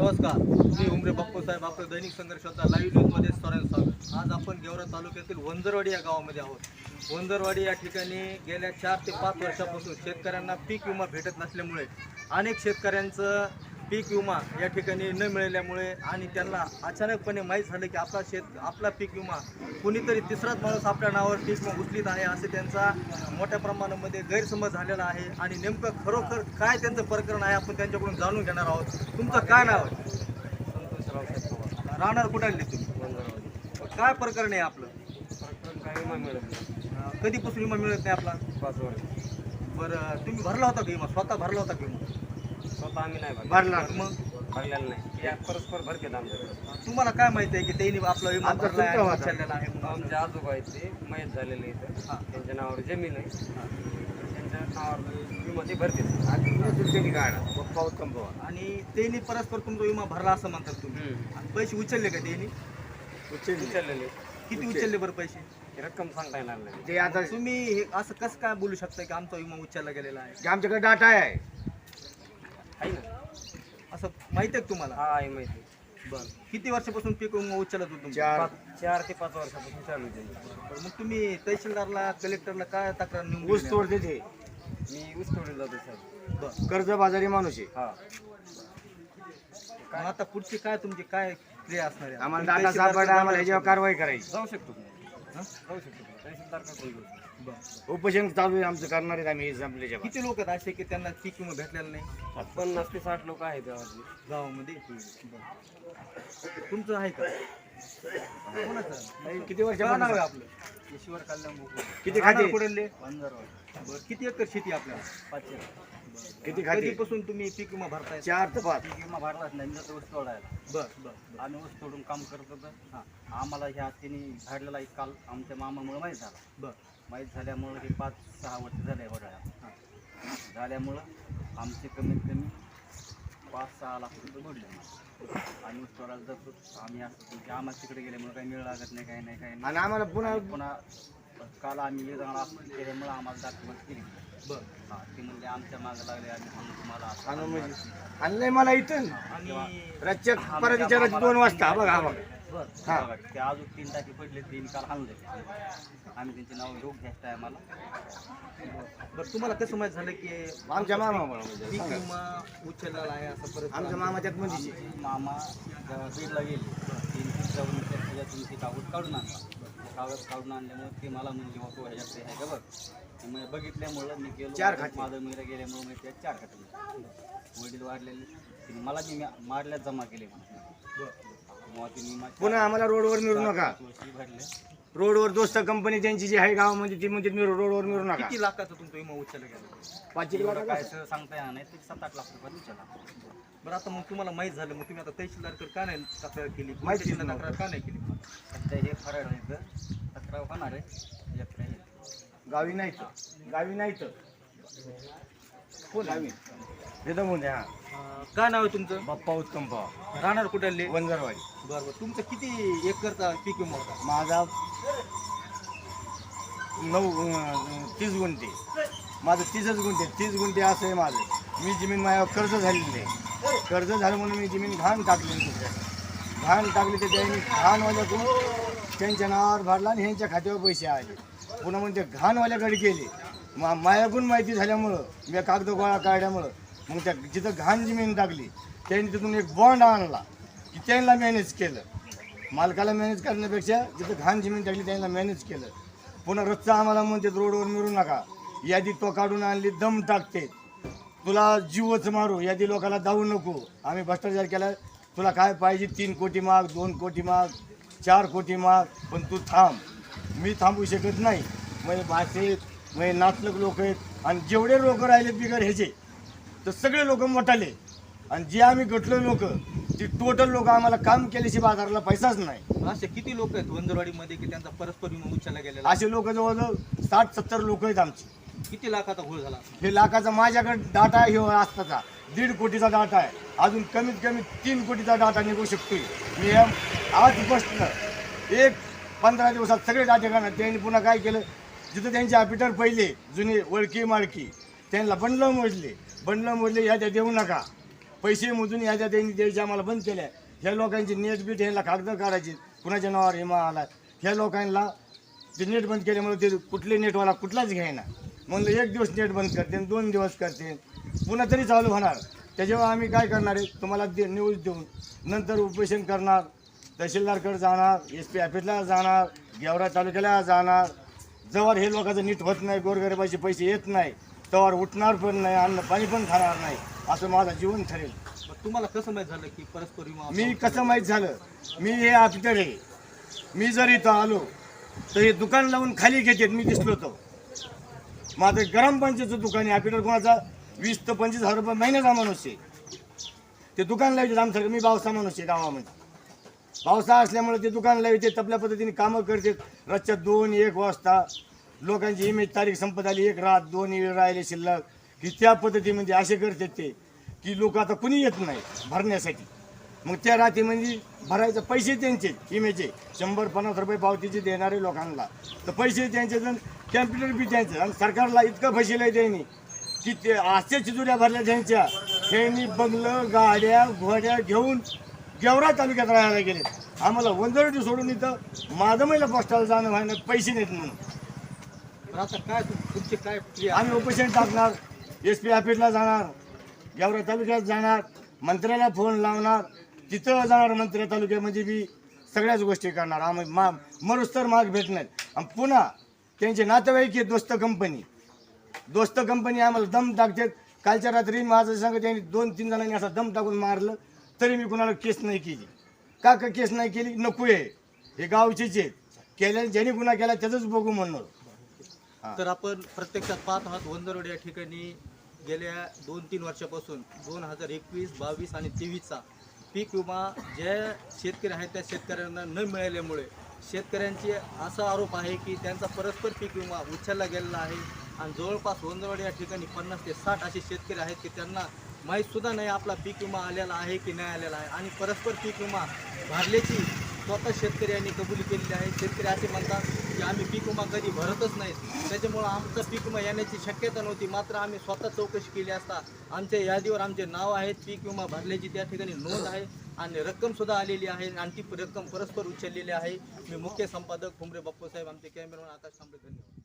नमस्कार. मी उमरे बाप्पू साहेब आपलं दैनिक संघर्षाचा लाईव्ह न्यूजमध्ये सर्वांचं स्वागत. आज आपण गेवरा तालुक्यातील वंजरवाडी या गावामध्ये आहोत. वंजरवाडी या ठिकाणी गेल्या चार ते पाच वर्षापासून शेतकऱ्यांना पीक विमा भेटत नसल्यामुळे अनेक शेतकऱ्यांचं पीक विमा या ठिकाणी न मिळाल्यामुळे आणि त्यांना अचानकपणे माहीत झालं की आपला शेत आपला पीक विमा कुणीतरी तिसराच माणूस आपल्या नावावर पीक विमा उचलीत आहे असे त्यांचा मोठ्या प्रमाणामध्ये गैरसमज झालेला आहे. आणि नेमकं खरोखर काय त्यांचं प्रकरण आहे आपण त्यांच्याकडून जाणून घेणार आहोत. तुमचं काय नाव आहे? राहणार कुठे आले तुम्ही? काय प्रकरण आहे आपलं? कधीपासून विमा मिळत नाही आपला? पाच वर्ष. बरं तुम्ही भरला होता का विमा? स्वतः भरला होता विमा? स्वतः आम्ही नाही भरला भरला मग? भरलेला नाही. या परस्पर भरतात आमच्याकडे. तुम्हाला काय माहिती आहे की त्यांनी आपला विमा आमचा भरला आहे, सुट्टा होता. उचललेला आहे म्हणून? आमचे आजोबा आहेत ते मयत झालेले इथं. हा. त्यांच्या नावावर जमीन आहे. त्यांच्या नावावर विमा ते भरते पप्पा उत्तम पवार आणि त्यांनी परस्पर तुमचा विमा भरला असं म्हणतात तुम्ही. आणि पैसे उचलले का त्यांनी? उचललेले किती उचलले. बरं पैसे? ही रक्कम सांगता येणार नाही. ते आता तुम्ही हे असं कसं काय बोलू शकता की आमचा विमा उचलला गेलेला आहे? आमच्याकडे डाटा आहे. आहे ना? असं माहिती आहे का तुम्हाला? हा आहे माहिती. बरं. किती वर्षापासून पीक विमा उचलत होतो तुमचा? चार. पाच. चार ते पाच वर्षापासून चालू आहे त्यांची. बरं, मग तुम्ही तहसीलदारला कलेक्टरला काय तक्रार नेऊन ऊस दिली? तोडते ते. मी ऊस तोडीला जातो सर. बरं. कर्ज बाजारी माणूस आहे. हा. मग आता पुढची काय तुमची काय क्रिया असणार आहे? आम्हाला डाटा सापडला आम्हाला जाणार ह्याच्यावर कारवाई करायची. जाऊ शकतो. तुम्ही हं? जाऊ शकतो. तुम्ही. तहसीलदार का कोणी घेऊ शकतो. बरं. उपोषण चालू आहे आमचं करणार आहेत आम्ही संपल्याच्या बाद. किती लोक आहेत असे की त्यांना पीक विमा भेटलेला नाही? पन्नास ते साठ लोक आहेत गावातली. गावामध्ये? बरं. तुमचं आहे का? कोणाचं? आहे? किती वर्ष काय नाव आहे आपलं. किती राहणार खाते कुठले? बरं किती एकर शेती आहे आपल्याला? पाचशे. किती खाते? कधीपासून तुम्ही पीक विमा भरताय? चार ते पाच. विमा भरलाच नाही तर ऊस तोडायला. बर बर बर. आम्ही ऊस तोडून काम करत होतो. हां. आम्हाला ह्या तिने घडलेला एक काल आमच्या मामामुळे माहीत झाला. बर. माहीत झाल्यामुळं हे पाच सहा वर्ष झाले वडाळ्यात. झाल्यामुळं आमचे कमीत कमी पाच सहा लाख रुपये बुडले आणि ऊस तोडायला जातो आम्ही असं म्हणजे आम्हाला तिकडे गेल्यामुळे काही मिळ लागत नाही काही नाही काही नाही. आणि आम्हाला पुन्हा पुन्हा काल आम्ही हे जाणार केल्यामुळं आम्हाला दाखवत केली. बर. हां ते म्हणजे आमच्या मागं लागले आम्ही सांगू तुम्हाला असं. आणून. म्हणजे आणलंय मला इथून. आणि परत विचारायची दोन वाजता. हा बघा हा बघा. बर हा. बघा, ते अजून तीन टाके पडले तीन काल आणले. आम्ही त्यांचे नाव घेऊ घ्यायचं आहे आम्हाला बर तुम्हाला कसं माहीत झालं की आमच्या मामामुळे म्हणजे. पीक सांगा. विमा उचललेला आहे असं परत आमच्या मामाच्यात म्हणजे. आमचे मामा जेव्हा बीडला गेले तीन तीन जाऊन त्या त्याच्यातून ते कागद काढून आणला. कागद काढून आणल्यामुळे ते मला म्हणजे बाबा ह्याच्यात ते आहे का बघ ते मी बघितल्यामुळं मी गेलो. चार खाते. माझं मिळं गेल्यामुळे मी त्या चार खाते वडील वाढलेले. तिने मला मी मारल्यात जमा केले मग तिने माझ्या पुन्हा आम्हाला रोडवर मिळू नका. वर्षी भरले. रोडवर दोस्त कंपनी त्यांची जी आहे गावामध्ये ती म्हणजे मी रोडवर मिळू नका. किती लाखाचा तुमचा विमा उचलला गेला? पाचशे एवढं लाख काय असं. सांगता येणार नाही. ते सात आठ लाख रुपये विचारला बरं आता मग तुम्हाला माहीत झालं. मग तुम्ही आता तहसीलदारकडे का नाही तक्रार केली? माहितीच तहसीलदार नव्हतं. तक्रार का नाही केली? आता हे फराळ आहे तर तक्रार होणार आहे. गावी नाही तर. गावी नाही तर. कोण? गावी हा. काय नाव आहे तुमचं? बाप्पा उत्तम पवार राहणार कुठले वंजरवाडी. बरं बरं. तुमचं किती एकरचा पीक विमा होता? माझा नऊ अं, तीस गुंठे. माझं तीसच गुंठे. तीस गुंठे असं आहे माझं. मी जमीन माझ्यावर कर्ज झालेली आहे. कर्ज झालं म्हणून मी जमीन घाण टाकली दुसऱ्या घाण टाकली तर त्यांनी घाणवाल्याकडून त्यांच्या नावावर भरला आणि ह्यांच्या खात्यावर पैसे आले. पुन्हा म्हणजे घाणवाल्याकडे गेले. मा मायागून माहिती झाल्यामुळं मी कागद गोळा काढल्यामुळं मग त्या जिथं घाण जमीन टाकली त्यांनी तिथून एक बॉन्ड आणला की त्यांना मॅनेज केलं. मालकाला मॅनेज करण्यापेक्षा जिथं घाण जमीन टाकली त्यांना मॅनेज केलं. पुन्हा रस्ता आम्हाला म्हणते रोडवर मिळू नका. यादी तो काढून आणली दम टाकते. तुला जीवच मारू यादी लोकाला जाऊ नको. आम्ही भ्रष्टाचार केला तुला काय पाहिजे? तीन कोटी माग दोन कोटी माग चार कोटी माग पण तू थांब. मी थांबू शकत नाही. म्हणजे भाषेत म्हणजे नातलक लोक आहेत आणि जेवढे लोक राहिले बिगर ह्याचे तर सगळे लोक मोठाले. आणि जे आम्ही गटलो लोक ती टोटल लोक आम्हाला काम केल्याशिवाय बाजाराला पैसाच नाही. असे किती लोक आहेत वंजरवाडीमध्ये की त्यांचा परस्पर विमा उचलला गेलेला आहे? असे लोक जवळजवळ साठ सत्तर लोक आहेत आमचे. किती लाखाचा घोळ झाला? असेल? हे लाखाचा माझ्याकडे डाटा आहे ह्यो असताचा दीड कोटीचा डाटा आहे. अजून कमीत कमी तीन कोटीचा डाटा निघू शकतोय. मी हे आज बसलं एक पंधरा दिवसात सगळे डाटे त्यांनी पुन्हा काय केलं? जिथं त्यांचे ऑफिटर पहिले जुने ओळखी माळकी त्यांना बंडलं मोजले. बंडलं मोजले या त्या देऊ नका. पैसे मोजून याच्या त्यांनी द्यायचे आम्हाला बंद केल्या. ह्या लोकांची नेट बीट ह्यांना कागद काढायची. कुणाच्या नावावर विमा आला. ह्या लोकांना ते नेट बंद केल्यामुळे ते कुठले नेटवाला कुठलाच घ्यायना म्हणलं एक दिवस नेट बंद करते आणि दोन दिवस करते. पुन्हा तरी चालू होणार. त्याच्यावर आम्ही काय करणार आहे? तुम्हाला दे न्यूज देऊन. नंतर उपोषण करणार. तहसीलदारकडे जाणार एस पी ऑफिसला जाणार गेवरा तालुक्याला जाणार. जवळ हे लोकांचं नीट होत नाही गोरगरिबाचे पैसे येत नाही तवर उठणार पण नाही अन्न पाणी पण खाणार नाही असं माझं जीवन ठरेल. मग तुम्हाला कसं माहीत झालं की परस्पर विमा मी कसं माहीत झालं? मी हे ऑफिसर आहे. मी जर इथं आलो तर हे दुकान लावून खाली घेतात मी दिसलो तो माझं ग्रामपंचायतचं दुकान आहे ऑफिसर कोणाचा वीस ते पंचवीस हजार रुपये महिन्याचा माणूस आहे. ते दुकान लावायचे आमच्याकडे मी बावसा माणूस आहे गावामध्ये. पावसा असल्यामुळे ते दुकानाला येते तपल्या पद्धतीने कामं करते. रस्त्यात दोन एक वाजता लोकांची इमेज तारीख संपत आली एक रात दोन वेळ राहिले शिल्लक. की त्या पद्धतीमध्ये म्हणजे असे करतात ते की लोक आता कुणी येत नाही भरण्यासाठी. मग त्या राहते म्हणजे भरायचं पैसे त्यांचे इमेचे शंभर पन्नास रुपये पावतीचे देणारे लोकांना. तर पैसे त्यांचे जण कॅम्प्युटर बी त्यांचे. आणि सरकारला इतकं फसिलं आहे त्यांनी की ते आजच्या चिजुऱ्या भरल्या त्यांच्या. त्यांनी बंगलं गाड्या घोड्या घेऊन गेवरा तालुक्यात राहायला गेले. आम्हाला वंजरडी सोडून इथं माधमईला पोस्टाला जाणं व्हायला पैसे नाहीत म्हणून. आता काय तुम- तुमचे काय आम्ही उपोषण टाकणार एस पी ऑफिसला जाणार गेवरा तालुक्यात जाणार मंत्र्याला फोन लावणार तिथं जाणार मंत्री तालुक्यामध्ये बी सगळ्याच गोष्टी करणार. आम्ही मा मरुस तर माग भेटणार आणि पुन्हा त्यांचे नातेवाईक आहेत दोस्त कंपनी दोस्त कंपनी आम्हाला दम टाकतात. कालच्या रात्री माझं सांग त्यांनी दोन तीन जणांनी असा दम टाकून मारलं. तरी मी कुणाला केस नाही केली. का का केस नाही केली? नको आहे. हे गावचेच आहेत. केल्या ज्याने गुन्हा केला त्याचंच बघू म्हणणार हा. तर आपण प्रत्यक्षात पाहत आहात वंदरवड या ठिकाणी गेल्या दोन तीन वर्षापासून दोन हजार एकवीस बावीस आणि तेवीसचा पीक विमा ज्या शेतकरी आहेत त्या शेतकऱ्यांना न मिळाल्यामुळे शेतकऱ्यांचे असा आरोप आहे की त्यांचा परस्पर पीक विमा उचलला गेलेला आहे. आणि जवळपास वंदरवड या ठिकाणी पन्नास ते साठ असे शेतकरी आहेत की त्यांना माहीतसुद्धा नाही आपला पीक विमा आलेला आहे की नाही आलेला आहे. आणि परस्पर पीक विमा भरल्याची स्वतः शेतकरी यांनी कबुली केलेली आहे. शेतकरी असे म्हणतात की आम्ही पीक विमा कधी भरतच नाहीत त्याच्यामुळं आमचा पीक विमा येण्याची शक्यता नव्हती. मात्र आम्ही स्वतः चौकशी केली असता आमच्या यादीवर आमचे नाव आहेत पीक विमा भरल्याची त्या ठिकाणी नोंद आहे. आणि रक्कमसुद्धा आलेली आहे. आणि ती रक्कम परस्पर उचललेली आहे. मी मुख्य संपादक फुमरे बाप्पूसाहेब आमचे कॅमेरामॅन आकाश तांबे धन्यवाद.